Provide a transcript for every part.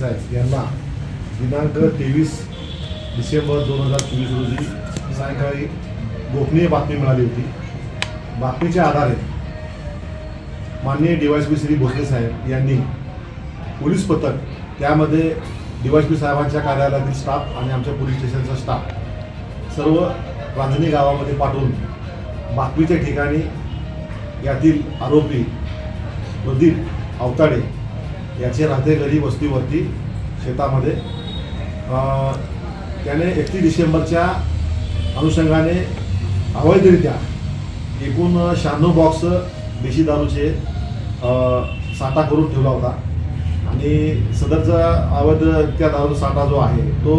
साहेब यांना दिनांक तेवीस डिसेंबर दोन हजार चोवीस रोजी सायंकाळी गोपनीय बातमी मिळाली होती. बातमीच्या आधारे माननीय डीवायसपी श्री भोसले साहेब यांनी पोलीस पथक त्यामध्ये डीवायसपी साहेबांच्या कार्यालयातील स्टाफ आणि आमच्या पोलीस स्टेशनचा स्टाफ सर्व रांजणी गावामध्ये पाठवून बातमीच्या ठिकाणी यातील आरोपी प्रदीप अवताडे याचे राहते घरी वस्तीवरती शेतामध्ये. त्याने एकतीस डिसेंबरच्या अनुषंगाने अवैधरित्या एकूण शहाण्णव बॉक्स देशी दारूचे साठा करून ठेवला होता. आणि सदरचा अवैध त्या दारू साठा जो आहे तो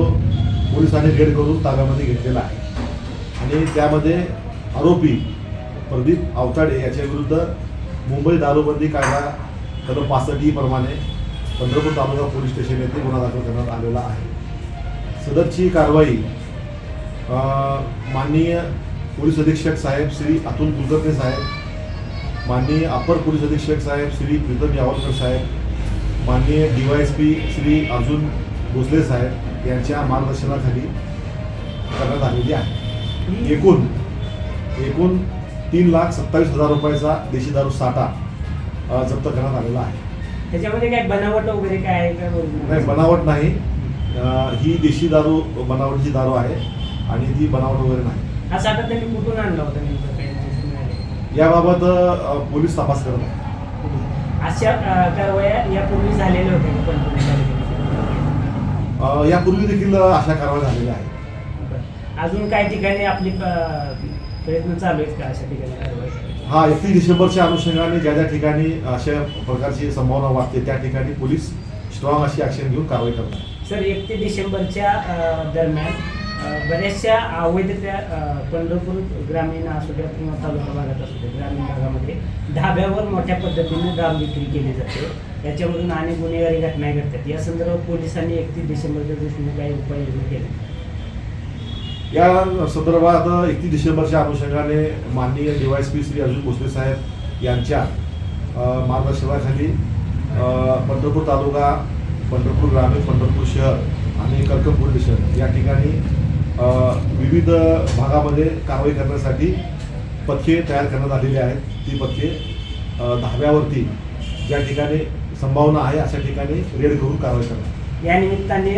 पोलिसांनी रेड करून ताब्यामध्ये घेतलेला आहे. आणि त्यामध्ये आरोपी प्रदीप आवताडे याच्याविरुद्ध मुंबई दारूबंदी कायदा कलम पासष्ट ई प्रमाणे पंढरपूर तालुका पोलीस स्टेशन येथे गुन्हा दाखल करण्यात आलेला आहे. सदरची कारवाई माननीय पोलीस अधीक्षक साहेब श्री अतुल कुलकर्णी साहेब माननीय अपर पोलीस अधीक्षक साहेब श्री प्रीतम यावलकर साहेब माननीय D Y S P Shri Arjun Bhosale साहेब यांच्या मार्गदर्शनाखाली करण्यात आलेली आहे. एकूण एकूण तीन लाख सत्तावीस हजार रुपयाचा देशी दारू साठा जप्त करण्यात आलेला आहे त्याच्यामध्ये काय बनावट वगैरे काय आहे नाही बनावट नाही ही देशी दारू बनावटीची दारू आहे आणि ती बनावट वगैरे नाही हा साठा त्यांनी कुठून आणला होता नेमकं काही. याबाबत अ, पोलीस तपास करत आहेत अशा अं, कारवाया यापूर्वी झालेल्या होत्या का पंढरपूर तालुक्यामध्ये? अ, यापूर्वी देखील अशा कारवाई झालेल्या आहेत बरं. अजून काही ठिकाणी आपली अं, प्रयत्न चालू आहेत का अशा ठिकाणी? हा एकतीस डिसेंबरच्या अनुषंगाने ज्या ज्या ठिकाणी अशा प्रकारची संभावना वाटते त्या ठिकाणी पोलीस स्ट्रॉंग अशी ॲक्शन घेऊन कारवाई करतात सर एकतीस डिसेंबरच्या दरम्यान बऱ्याचशा अवैध त्या पंढरपूर ग्रामीण असू द्या किंवा तालुका भागात असू द्या ग्रामीण भागामध्ये धाब्यावर मोठ्या पद्धतीने दारू विक्री केली जाते. याच्यामधून अनेक गुन्हेगारी घटना घडतात. या संदर्भात पोलिसांनी एकतीस डिसेंबरच्या दृष्टीने काही उपाययोजना केल्या. या संदर्भात एकतीस डिसेंबरच्या अनुषंगाने माननीय डीवायसपी श्री अर्जुन भोसले साहेब यांच्या मार्गदर्शनाखाली पंढरपूर तालुका पंढरपूर ग्रामीण पंढरपूर शहर आणि कर्कम पोलीस स्टेशन या ठिकाणी विविध भागामध्ये कारवाई करण्यासाठी पथके तयार करण्यात आलेली आहेत. ती पथके अ, धाब्यावरती ज्या ठिकाणी संभावना आहे अशा ठिकाणी रेड करून कारवाई करणार या निमित्ताने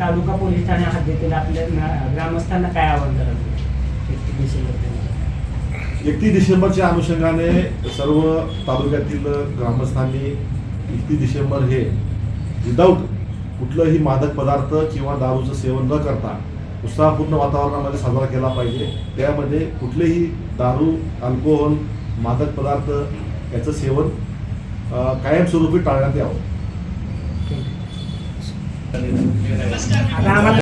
तालुका पोलीस ठाणे हद्दीतील आपल्या ग्रामस्थांना काय आवाहन करायचं एकतीस डिसेंबर एकतीस डिसेंबरच्या अनुषंगाने सर्व तालुक्यातील ग्रामस्थांनी एकतीस डिसेंबर हे विदाऊट कुठलंही मादक पदार्थ किंवा दारूचं सेवन न करता उत्साहपूर्ण वातावरणामध्ये साजरा केला पाहिजे. त्यामध्ये कुठलेही दारू अल्कोहोल मादक पदार्थ याचं सेवन कायमस्वरूपी टाळण्यात यावं. आम्हाला